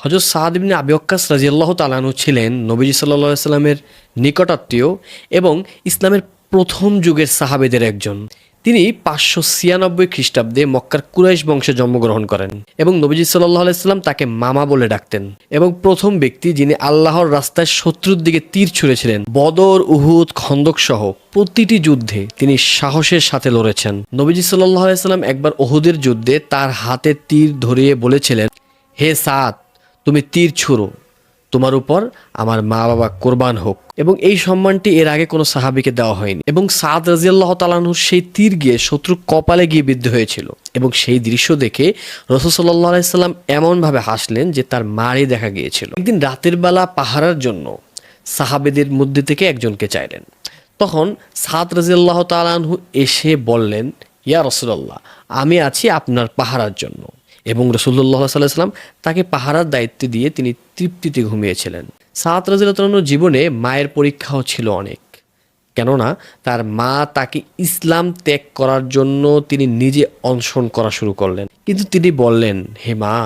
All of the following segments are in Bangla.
হজরত সাদ ইবনে আবি ওয়াক্কাস রাজিয়াল্লাহ তালানু ছিলেন নবীজি সাল্লাহ সাল্লামের নিকটাত্মীয় এবং ইসলামের প্রথম যুগের সাহাবেদের একজন। তিনি পাঁচশো ছিয়ানব্বই খ্রিস্টাব্দে মক্কার কুরাইশ বংশে জন্মগ্রহণ করেন এবং নবীজি সাল্লাহ আলাইসাল্লাম তাকে মামা বলে ডাকতেন এবং প্রথম ব্যক্তি যিনি আল্লাহর রাস্তায় শত্রুর দিকে তীর ছুঁড়েছিলেন, বদর, উহুদ খন্দক সহ প্রতিটি যুদ্ধে তিনি সাহসের সাথে লড়েছেন। নবীজি সাল্লাহ আলাইসাল্লাম একবার ওহুদের যুদ্ধে তার হাতে তীর ধরিয়ে বলেছিলেন, হে সাদ তুমি তীর ছুঁড়ো। তোমার উপর আমার মা বাবা কোরবান হোক। এবং এই সম্মানটি এর আগে কোনো সাহাবিকে দেওয়া হয়নি। এবং সাদ রাজিয়াল্লাহ তালাহুর সেই তীর গিয়ে শত্রু কপালে গিয়ে বিদ্ধ হয়েছিল। এবং সেই দৃশ্য দেখে রসুসাল্লাহ আলাইসাল্লাম এমনভাবে হাসলেন যে তার মারই দেখা গিয়েছিল। একদিন রাতের বেলা পাহারার জন্য সাহাবেদের মধ্যে থেকে একজনকে চাইলেন। তখন সাদ রাজিয়াল্লাহ তালাহু এসে বললেন, ইয়া রসুল্লাহ আমি আছি আপনার পাহারার জন্য। এবং রসুল্লাহ সাল্লাম তাকে পাহারার দায়িত্ব দিয়ে তিনি তৃপ্তিতে ঘুমিয়েছিলেন। সাত রাজিউল্লাহর জীবনে মায়ের পরীক্ষাও ছিল অনেক। কেননা তার মা তাকে ইসলাম ত্যাগ করার জন্য তিনি নিজে অনশন করা শুরু করলেন। কিন্তু তিনি বললেন, হে মা,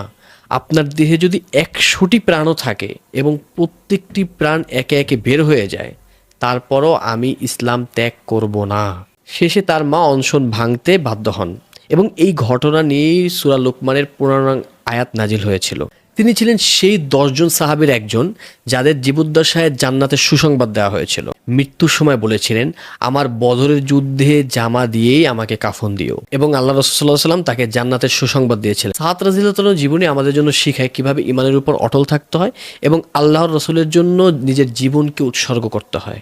আপনার দেহে যদি একশোটি প্রাণও থাকে এবং প্রত্যেকটি প্রাণ একে একে বের হয়ে যায়, তারপরও আমি ইসলাম ত্যাগ করব না। শেষে তার মা অনশন ভাঙতে বাধ্য হন। এবং এই ঘটনা নিয়েই সুরা লোকমানের পুরাণ আয়াত নাজিল হয়েছিল। তিনি ছিলেন সেই দশজন সাহাবের একজন যাদের জীবদ্দশায় জান্নাতের সুসংবাদ দেওয়া হয়েছিল। মৃত্যুর সময় বলেছিলেন, আমার বদরের যুদ্ধে জামা দিয়েই আমাকে কাফন দিও। এবং আল্লাহ রসুল্লাহ সাল্লাম তাকে জান্নাতের সুসংবাদ দিয়েছিলেন। সাহাত রাজিল্লাহ জীবনে আমাদের জন্য শিখায় কীভাবে ইমানের উপর অটল থাকতে হয় এবং আল্লাহর রসুলের জন্য নিজের জীবনকে উৎসর্গ করতে হয়।